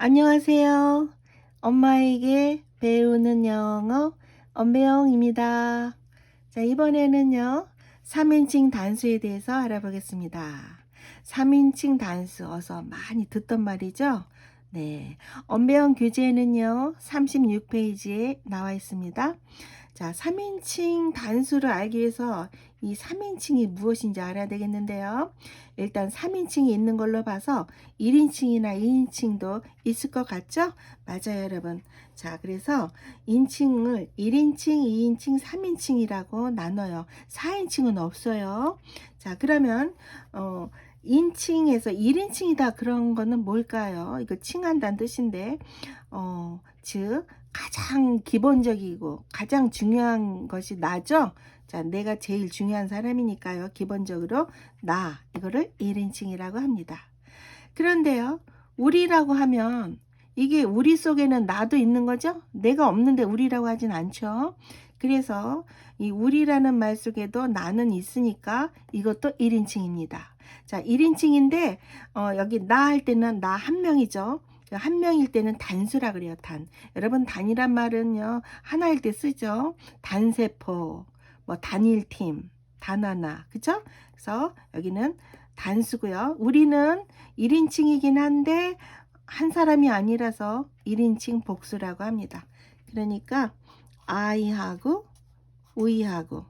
안녕하세요. 엄마에게 배우는 영어 엄배영입니다. 자, 이번에는요. 3인칭 단수에 대해서 알아보겠습니다. 3인칭 단수 어서 많이 듣던 말이죠. 네. 엄배영 교재에는요. 36페이지에 나와 있습니다. 자, 3인칭 단수를 알기 위해서 이 3인칭이 무엇인지 알아야 되겠는데요. 일단 3인칭이 있는 걸로 봐서 1인칭이나 2인칭도 있을 것 같죠? 맞아요, 여러분. 자, 그래서 인칭을 1인칭, 2인칭, 3인칭이라고 나눠요. 4인칭은 없어요. 자, 그러면 어 인칭에서 1인칭이다 그런 거는 뭘까요? 이거 칭한다는 뜻인데 어, 즉 가장 기본적이고 가장 중요한 것이 나죠. 자, 내가 제일 중요한 사람이니까요. 기본적으로 나 이거를 1인칭이라고 합니다. 그런데요. 우리라고 하면 이게 우리 속에는 나도 있는 거죠? 내가 없는데 우리라고 하진 않죠. 그래서 이 우리라는 말 속에도 나는 있으니까 이것도 1인칭입니다. 자, 1인칭인데 어, 여기 나 할 때는 나 한 명이죠. 한 명일 때는 단수라 그래요, 단. 여러분, 단이란 말은요, 하나일 때 쓰죠. 단세포, 뭐, 단일팀, 단하나, 그죠? 그래서 여기는 단수고요. 우리는 1인칭이긴 한데, 한 사람이 아니라서 1인칭 복수라고 합니다. 그러니까, I하고, we하고,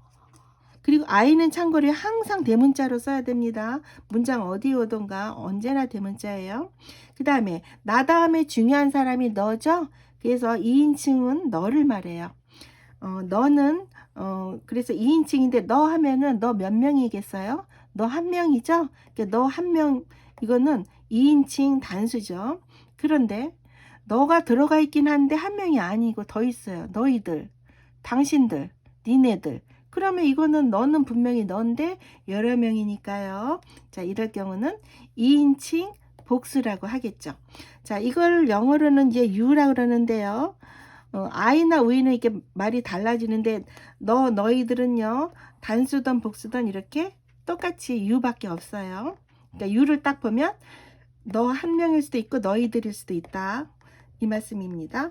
그리고 I는 참고로 항상 대문자로 써야 됩니다. 문장 어디 오던가 언제나 대문자예요. 그 다음에 나 다음에 중요한 사람이 너죠. 그래서 2인칭은 너를 말해요. 어, 너는 어, 그래서 2인칭인데 너 하면은 너 몇 명이겠어요? 너 한 명이죠? 너한 명 이거는 2인칭 단수죠. 그런데 너가 들어가 있긴 한데 한 명이 아니고 더 있어요. 너희들, 당신들, 니네들. 그러면 이거는 너는 분명히 너인데 여러 명이니까요. 자, 이럴 경우는 2인칭 복수라고 하겠죠. 자, 이걸 영어로는 이제 you라 그러는데요. 어, I나 we는 이렇게 말이 달라지는데 너 너희들은요. 단수든 복수든 이렇게 똑같이 you밖에 없어요. 그러니까 you를 딱 보면 너 한 명일 수도 있고 너희들일 수도 있다. 이 말씀입니다.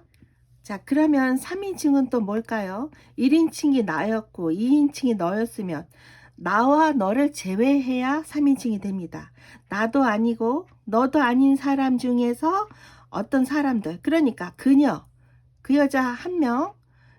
자, 그러면 3인칭은 또 뭘까요? 1인칭이 나였고 2인칭이 너였으면 나와 너를 제외해야 3인칭이 됩니다. 나도 아니고 너도 아닌 사람 중에서 어떤 사람들, 그러니까 그녀, 그 여자 한 명,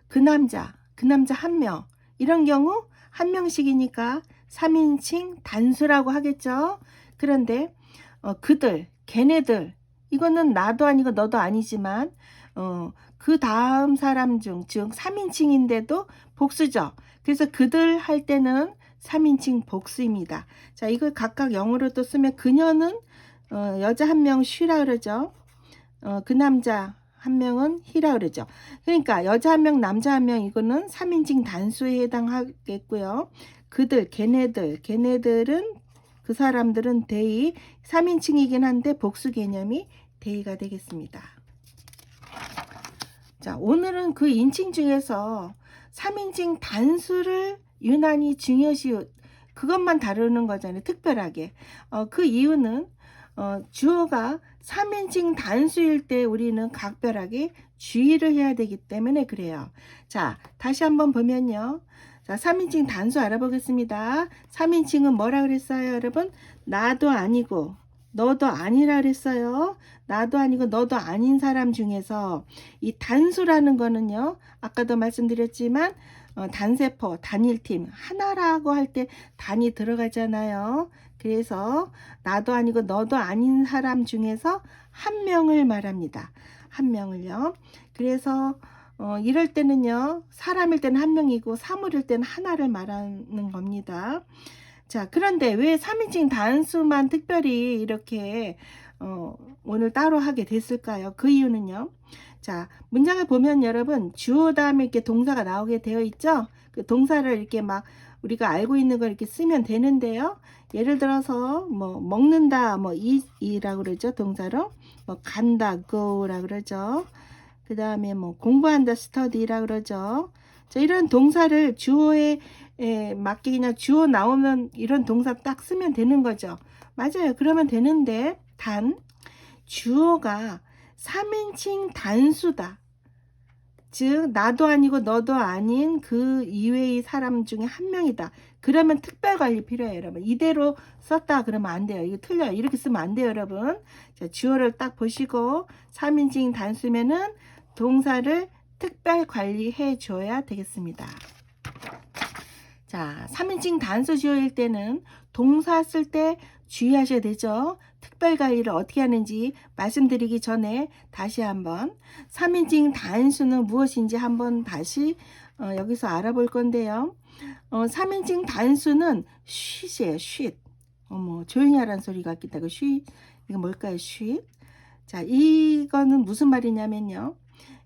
그 남자, 그 남자 한 명, 이런 경우 한 명씩이니까 3인칭 단수라고 하겠죠. 그런데 어, 그들, 걔네들, 이거는 나도 아니고 너도 아니지만 어, 그 다음 사람 중, 즉 3인칭인데도 복수죠. 그래서 그들 할 때는 3인칭 복수입니다. 자, 이걸 각각 영어로 또 쓰면 그녀는 어, 여자 한 명 쉬라 그러죠. 어, 그 남자 한 명은 히라 그러죠. 그러니까 여자 한 명, 남자 한 명 이거는 3인칭 단수에 해당하겠고요. 그들, 걔네들, 걔네들은 그 사람들은 데이 3인칭이긴 한데 복수 개념이 데이가 되겠습니다. 자, 오늘은 그 인칭 중에서 3인칭 단수를 유난히 중요시 그것만 다루는 거잖아요. 특별하게. 어, 그 이유는 어, 주어가 3인칭 단수일 때 우리는 각별하게 주의를 해야 되기 때문에 그래요. 자, 다시 한번 보면요. 자, 3인칭 단수 알아보겠습니다. 3인칭은 뭐라 그랬어요, 여러분? 나도 아니고, 너도 아니라 그랬어요. 나도 아니고 너도 아닌 사람 중에서 이 단수라는 거는요. 아까도 말씀드렸지만 어, 단세포, 단일팀 하나라고 할 때 단이 들어가잖아요. 그래서 나도 아니고 너도 아닌 사람 중에서 한 명을 말합니다. 한 명을요. 그래서 어, 이럴 때는요. 사람일 때는 한 명이고 사물일 때는 하나를 말하는 겁니다. 자, 그런데 왜 3인칭 단수만 특별히 이렇게 어, 오늘 따로 하게 됐을까요? 그 이유는요. 자, 문장을 보면 여러분 주어 다음에 이렇게 동사가 나오게 되어 있죠? 그 동사를 이렇게 막 우리가 알고 있는 걸 이렇게 쓰면 되는데요. 예를 들어서 뭐 먹는다 뭐 이라고 그러죠. 동사로. 뭐 간다 go라 그러죠. 그 다음에 뭐 공부한다 study라 그러죠. 자, 이런 동사를 주어에 에, 맞게 그냥 주어 나오면 이런 동사 딱 쓰면 되는 거죠. 맞아요. 그러면 되는데 단 주어가 3인칭 단수다. 즉 나도 아니고 너도 아닌 그 이외의 사람 중에 한 명이다. 그러면 특별 관리 필요해요, 여러분. 이대로 썼다 그러면 안 돼요. 이거 틀려요. 이렇게 쓰면 안 돼요, 여러분. 자, 주어를 딱 보시고 3인칭 단수면은 동사를 특별 관리해 줘야 되겠습니다. 자, 3인칭 단수 주어일 때는 동사 쓸 때 주의하셔야 되죠. 특별 관리를 어떻게 하는지 말씀드리기 전에 다시 한번 3인칭 단수는 무엇인지 한번 다시 어, 여기서 알아볼 건데요. 어, 3인칭 단수는 쉿이에요, 쉿. 어머, 조용히 하라는 소리 같기도 하고, 쉿. 이거 뭘까요, 쉿? 자, 이거는 무슨 말이냐면요.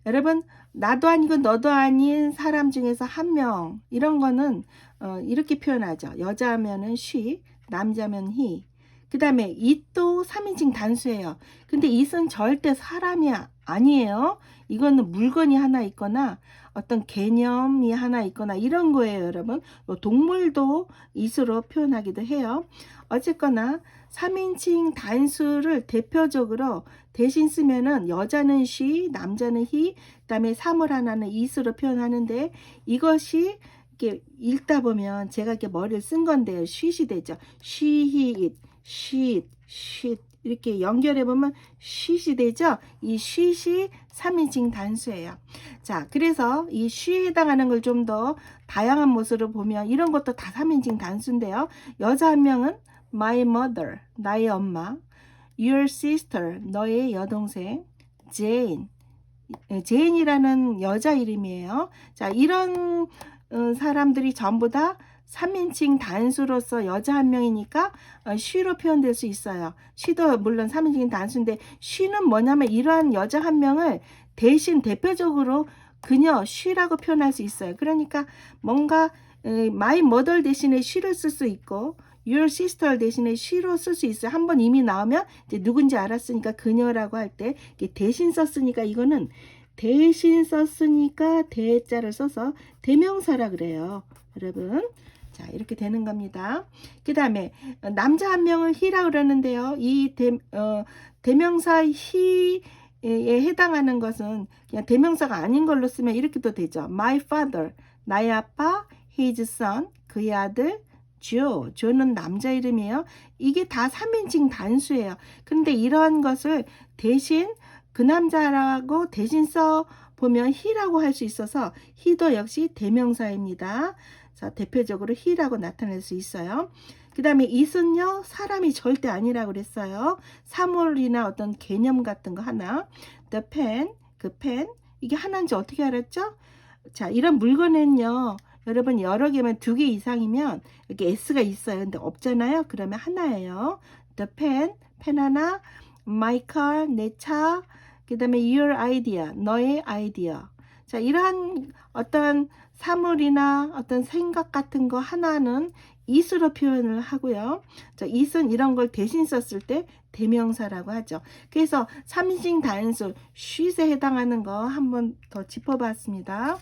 여러분, 나도 아니고 너도 아닌 사람 중에서 한 명, 이런 거는 어, 이렇게 표현하죠. 여자면은 she, 남자면 he. 그 다음에 it도 3인칭 단수예요. 근데 it은 절대 사람이 아- 아니에요. 이거는 물건이 하나 있거나 어떤 개념이 하나 있거나 이런 거예요, 여러분. 뭐 동물도 it으로 표현하기도 해요. 어쨌거나 3인칭 단수를 대표적으로 대신 쓰면은 여자는 she, 남자는 he, 그 다음에 사물 하나는 it으로 표현하는데 이것이 이렇게 읽다 보면 제가 이렇게 머리를 쓴 건데요. she이 되죠. she, he, it, she, 이렇게 연결해 보면 she이 되죠. 이 she이 3인칭 단수예요. 자, 그래서 이 she에 해당하는 걸 좀 더 다양한 모습으로 보면 이런 것도 다 3인칭 단수인데요. 여자 한 명은 my mother, 나의 엄마, your sister, 너의 여동생, Jane, 제인이라는 여자 이름이에요. 자, 이런 어, 사람들이 전부 다 3인칭 단수로서 여자 한 명이니까 어, she로 표현될 수 있어요. she도 물론 3인칭 단수인데 she는 뭐냐면 이러한 여자 한 명을 대신 대표적으로 그녀 she라고 표현할 수 있어요. 그러니까 뭔가 어, my mother 대신에 she를 쓸 수 있고 your sister 대신에 she로 쓸 수 있어요. 한 번 이미 나오면 이제 누군지 알았으니까 그녀라고 할 때 대신 썼으니까 이거는 대신 썼으니까 대자를 써서 대명사라 그래요. 여러분. 자, 이렇게 되는 겁니다. 그 다음에, 남자 한 명을 he라 그러는데요. 이 대, 어, 대명사 he에 해당하는 것은 그냥 대명사가 아닌 걸로 쓰면 이렇게도 되죠. My father, 나의 아빠, his son, 그의 아들, Joe. Joe는 남자 이름이에요. 이게 다 3인칭 단수예요. 근데 이러한 것을 대신 그 남자라고 대신 써 보면 he라고 할 수 있어서 he도 역시 대명사입니다. 자, 대표적으로 he라고 나타낼 수 있어요. 그 다음에 it은요, 사람이 절대 아니라고 그랬어요. 사물이나 어떤 개념 같은 거 하나. the pen, 그 펜. 이게 하나인지 어떻게 알았죠? 자, 이런 물건은요, 여러분 여러 개면 두 개 이상이면 이렇게 s가 있어요. 근데 없잖아요. 그러면 하나예요. the pen, 펜 하나. my car, 내 차. 그 다음에 your idea, 너의 아이디어. 자, 이러한 어떤 사물이나 어떤 생각 같은 거 하나는 it으로 표현을 하고요. 자, it은 이런 걸 대신 썼을 때 대명사라고 하죠. 그래서 3인칭 단수, she'에 해당하는 거 한번 더 짚어봤습니다.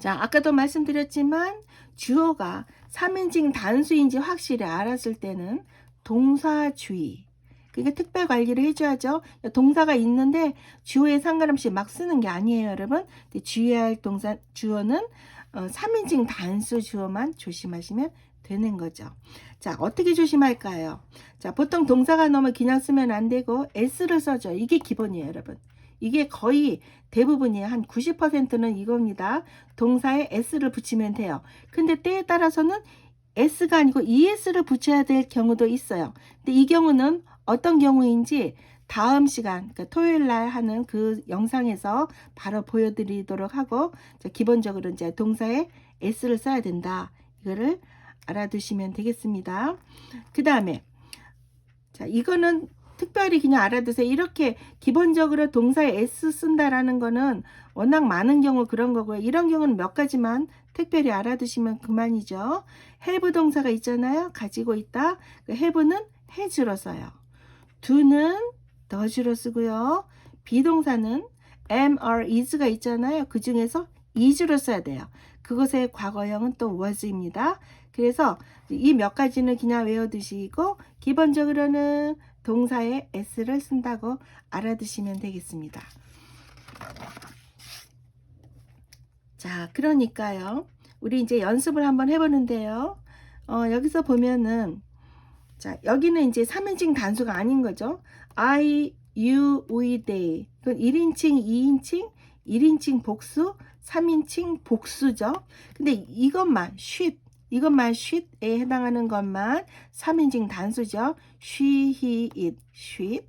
자, 아까도 말씀드렸지만 주어가 3인칭 단수인지 확실히 알았을 때는 동사주의. 그러니까 특별 관리를 해줘야죠. 동사가 있는데 주어에 상관없이 막 쓰는 게 아니에요, 여러분. 근데 주의해야 할 동사 주어는 어, 3인칭 단수 주어만 조심하시면 되는 거죠. 자, 어떻게 조심할까요? 자, 보통 동사가 너무 그냥 쓰면 안 되고 s를 써줘. 이게 기본이에요, 여러분. 이게 거의 대부분이에요. 한 90%는 이겁니다. 동사에 s를 붙이면 돼요. 근데 때에 따라서는 s가 아니고 es를 붙여야 될 경우도 있어요. 근데 이 경우는 어떤 경우인지 다음 시간, 그러니까 토요일 날 하는 그 영상에서 바로 보여드리도록 하고, 자, 기본적으로 이제 동사에 s를 써야 된다. 이거를 알아두시면 되겠습니다. 그 다음에, 자, 이거는 특별히 그냥 알아두세요. 이렇게 기본적으로 동사에 s 쓴다라는 거는 워낙 많은 경우 그런 거고요. 이런 경우는 몇 가지만 특별히 알아두시면 그만이죠. have 동사가 있잖아요. 가지고 있다. 그 have는 has로 써요. Do는 does로 쓰고요. 비동사는 am, are, is가 있잖아요. 그 중에서 is로 써야 돼요. 그것의 과거형은 또 was입니다. 그래서 이 몇 가지는 그냥 외워두시고 기본적으로는 동사에 s를 쓴다고 알아두시면 되겠습니다. 자, 그러니까요. 우리 이제 연습을 한번 해보는데요. 어, 여기서 보면은, 자, 여기는 이제 3인칭 단수가 아닌 거죠. I, you, we, they. 그건 1인칭, 2인칭, 1인칭 복수, 3인칭 복수죠. 근데 이것만, she, 이것만 she에 해당하는 것만 3인칭 단수죠. she, he, it, she.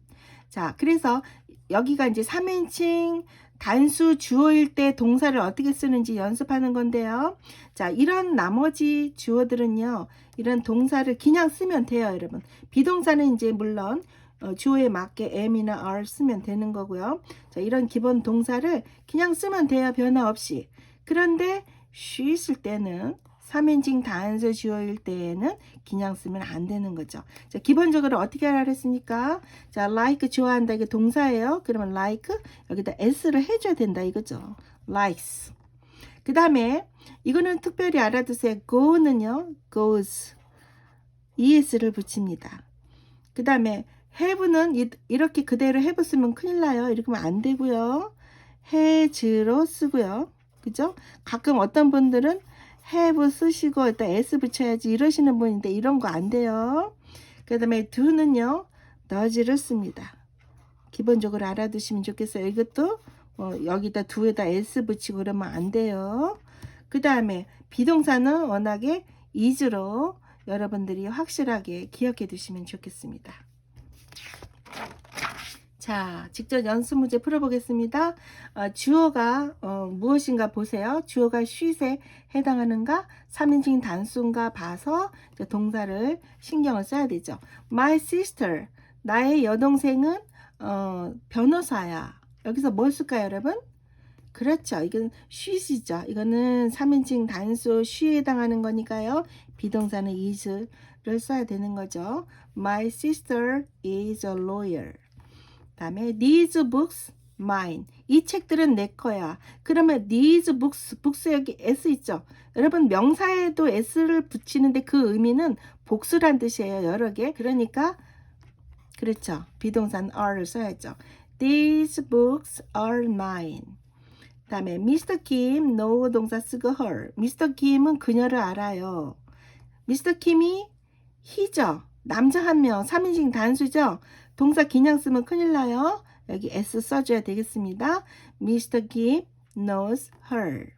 자, 그래서 여기가 이제 3인칭 단수 주어일 때 동사를 어떻게 쓰는지 연습하는 건데요. 자, 이런 나머지 주어들은요. 이런 동사를 그냥 쓰면 돼요, 여러분. 비동사는 이제 물론 어, 주어에 맞게 am이나 are 쓰면 되는 거고요. 자, 이런 기본 동사를 그냥 쓰면 돼요, 변화 없이. 그런데 she 쓸 때는 3인칭 단수 주어일 때에는 그냥 쓰면 안 되는 거죠. 자, 기본적으로 어떻게 하라 그랬습니까? 자, like 좋아한다 이게 동사예요. 그러면 like 여기다 s를 해줘야 된다 이거죠. likes. 그 다음에 이거는 특별히 알아두세요. go는요, goes. es를 붙입니다. 그 다음에 have는 이- 이렇게 그대로 have 쓰면 큰일 나요. 이렇게 하면 안 되고요. has로 쓰고요. 그죠? 가끔 어떤 분들은 have 쓰시고 일단 s 붙여야지 이러시는 분인데 이런 거 안 돼요. 그 다음에 do는요, does를 씁니다. 기본적으로 알아두시면 좋겠어요. 이것도 뭐 여기다 do에다 s 붙이고 그러면 안 돼요. 그 다음에 비동사는 워낙에 is로 여러분들이 확실하게 기억해 두시면 좋겠습니다. 자, 직접 연습 문제 풀어보겠습니다. 어, 주어가 어, 무엇인가 보세요. 주어가 she에 해당하는가, 3인칭 단수인가 봐서 동사를 신경을 써야 되죠. My sister, 나의 여동생은 어, 변호사야. 여기서 뭘 쓸까요, 여러분? 그렇죠. 이건 she이죠. 이거는 3인칭 단수 she에 해당하는 거니까요. 비동사는 is를 써야 되는 거죠. My sister is a lawyer. 다음에 these books mine. 이 책들은 내 거야. 그러면 these books, books 여기 s 있죠. 여러분 명사에도 s를 붙이는데 그 의미는 복수란 뜻이에요. 여러 개. 그러니까 그렇죠. 비동산 are를 써야죠. These books are mine. 다음에 Mr. Kim no 동사 쓰고 her. Mr. Kim은 그녀를 알아요. Mr. Kim이 he죠. 남자 한 명, 3인칭 단수죠. 동사 그냥 쓰면 큰일 나요. 여기 s 써줘야 되겠습니다. Mr. Kim knows her.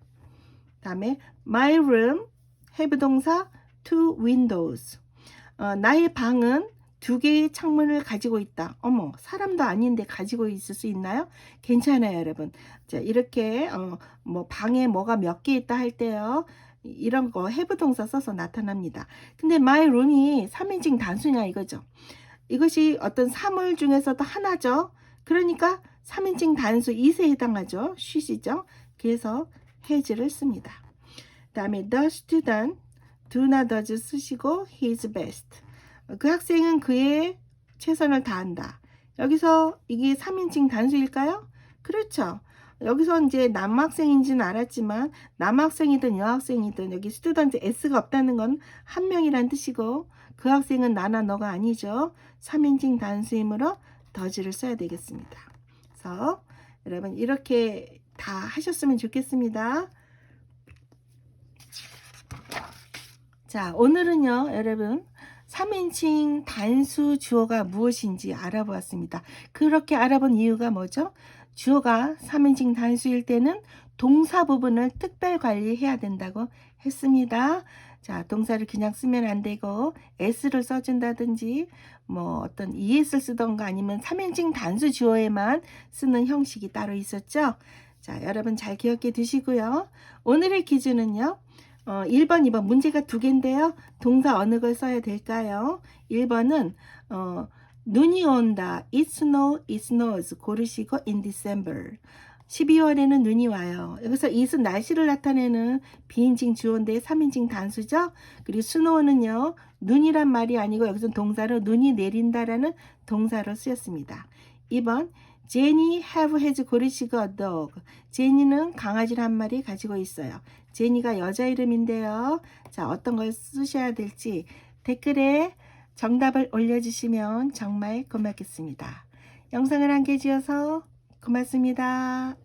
다음에 my room have 동사 two windows. 어, 나의 방은 두 개의 창문을 가지고 있다. 어머, 사람도 아닌데 가지고 있을 수 있나요? 괜찮아요, 여러분. 자, 이렇게 어, 뭐 방에 뭐가 몇 개 있다 할 때요. 이런 거 have 동사 써서 나타납니다. 근데 my room이 3인칭 단수냐 이거죠. 이것이 어떤 사물 중에서도 하나죠. 그러니까 3인칭 단수 2세 해당하죠. 쉬시죠. 그래서 has를 씁니다. 다음에 the student do나 does 쓰시고 his best. 그 학생은 그의 최선을 다한다. 여기서 이게 3인칭 단수일까요? 그렇죠. 여기서 이제 남학생인지는 알았지만 남학생이든 여학생이든 여기 스튜던트 s가 없다는 건 한 명이란 뜻이고 그 학생은 나나 너가 아니죠. 3인칭 단수이므로 더즈를 써야 되겠습니다. 그래서 여러분 이렇게 다 하셨으면 좋겠습니다. 자, 오늘은요, 여러분. 3인칭 단수 주어가 무엇인지 알아보았습니다. 그렇게 알아본 이유가 뭐죠? 주어가 3인칭 단수일 때는 동사 부분을 특별 관리해야 된다고 했습니다. 자, 동사를 그냥 쓰면 안 되고 s를 써준다든지 뭐 어떤 es를 쓰던가 아니면 3인칭 단수 주어에만 쓰는 형식이 따로 있었죠. 자, 여러분 잘 기억해 두시고요. 오늘의 기준은요. 어, 1번, 2번 문제가 두 개인데요. 동사 어느 걸 써야 될까요? 1번은 어, 눈이 온다. It snow, it snows. 고르시고 in December. 12월에는 눈이 와요. 여기서 it은 날씨를 나타내는 비인칭 주어인데 3인칭 단수죠. 그리고 snow는요. 눈이란 말이 아니고 여기서 동사로 눈이 내린다라는 동사로 쓰였습니다. 2번 제니 have has 고르시고 a dog. 제니는 강아지를 한 마리 가지고 있어요. 제니가 여자 이름인데요. 자, 어떤 걸 쓰셔야 될지 댓글에 정답을 올려주시면 정말 고맙겠습니다. 영상을 함께 지어서 고맙습니다.